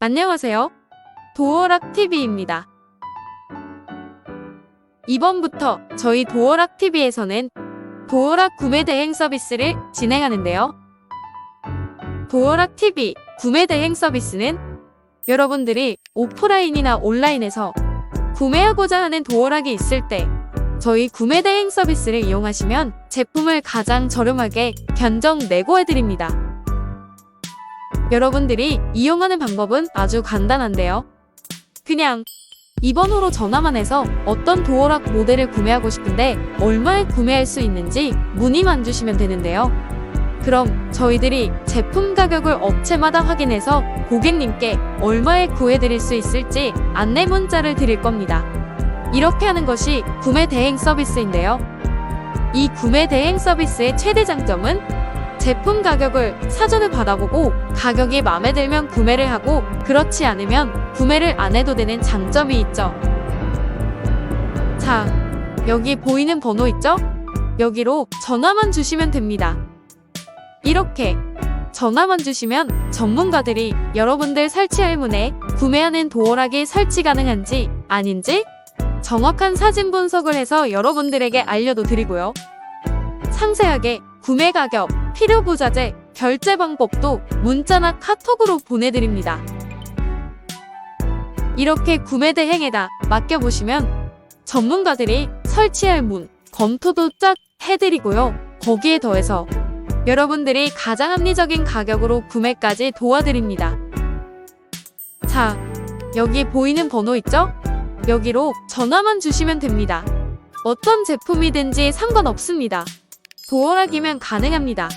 안녕하세요. 도어락TV입니다. 이번부터 저희 도어락TV에서는 도어락 구매 대행 서비스를 진행하는데요. 도어락TV 구매 대행 서비스는 여러분들이 오프라인이나 온라인에서 구매하고자 하는 도어락이 있을 때 저희 구매 대행 서비스를 이용하시면 제품을 가장 저렴하게 견적 내고해드립니다. 여러분들이 이용하는 방법은 아주 간단한데요. 그냥 이 번호로 전화만 해서 어떤 도어락 모델을 구매하고 싶은데 얼마에 구매할 수 있는지 문의만 주시면 되는데요. 그럼 저희들이 제품 가격을 업체마다 확인해서 고객님께 얼마에 구해드릴 수 있을지 안내 문자를 드릴 겁니다. 이렇게 하는 것이 구매 대행 서비스인데요. 이 구매 대행 서비스의 최대 장점은 제품 가격을 사전에 받아보고 가격이 마음에 들면 구매를 하고 그렇지 않으면 구매를 안 해도 되는 장점이 있죠. 자, 여기 보이는 번호 있죠? 여기로 전화만 주시면 됩니다. 이렇게 전화만 주시면 전문가들이 여러분들 설치 할 문에 구매하는 도어락이 설치 가능한지 아닌지 정확한 사진 분석을 해서 여러분들에게 알려도 드리고요. 상세하게 구매 가격, 필요 부자재, 결제 방법도 문자나 카톡으로 보내드립니다. 이렇게 구매 대행에다 맡겨보시면 전문가들이 설치할 문, 검토도 쫙 해드리고요. 거기에 더해서 여러분들이 가장 합리적인 가격으로 구매까지 도와드립니다. 자, 여기 보이는 번호 있죠? 여기로 전화만 주시면 됩니다. 어떤 제품이든지 상관없습니다. 도어락이면 가능합니다.